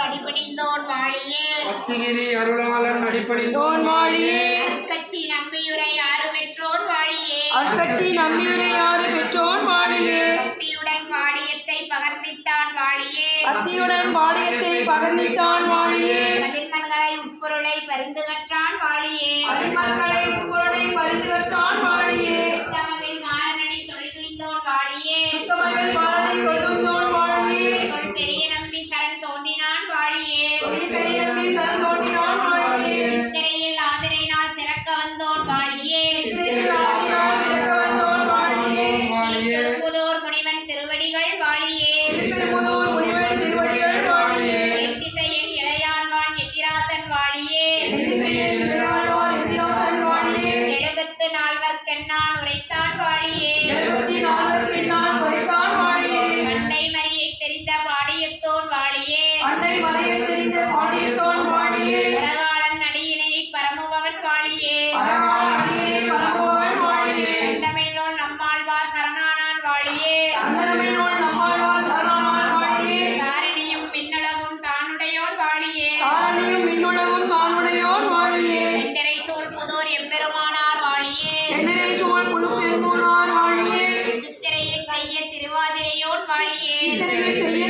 அடிபணிந்தோன் வாழியே அத்திகிரி அருளாளன் அடிப்பணிந்தோன் வாழியே கட்சி நம்பியுரை ஆறு பெற்றோன் வாழியே அற்கட்சி நம்பியுரையாறு பெற்றோன் வாழியே பக்தியுடன் பாடியத்தை பகர்ந்திட்டான் பாளையத்தை பகர்ந்திட்டான் வாழியே பதின்மன்களை உட்பொருளை பரிந்து கற்றான் வாழியே அடிமக்களை உரைத்தான் வாழியே எழுபத்தி வாழியே மறியை தெரிந்த பாடியத்தோன் வாழியே அண்டை மலையில் தெரிந்த பாடியத்தோன் வாழியே பரகாலன் அடியினை பரமுபவன் வாழியே அழகான அடியினை பரப்புவன் வாழியே தமிழோன் நம்மாழ்வார் சரணானான் வாழியே அந்தரமிழோன் நம்மாழ்வார் சரணான் வாழியே தாரிணியும் மின்னலகும் தானுடையோன் வாழியே தாரணியும் சித்திரையில் கைய திருவாதிரையோன் வாழியே. செய்ய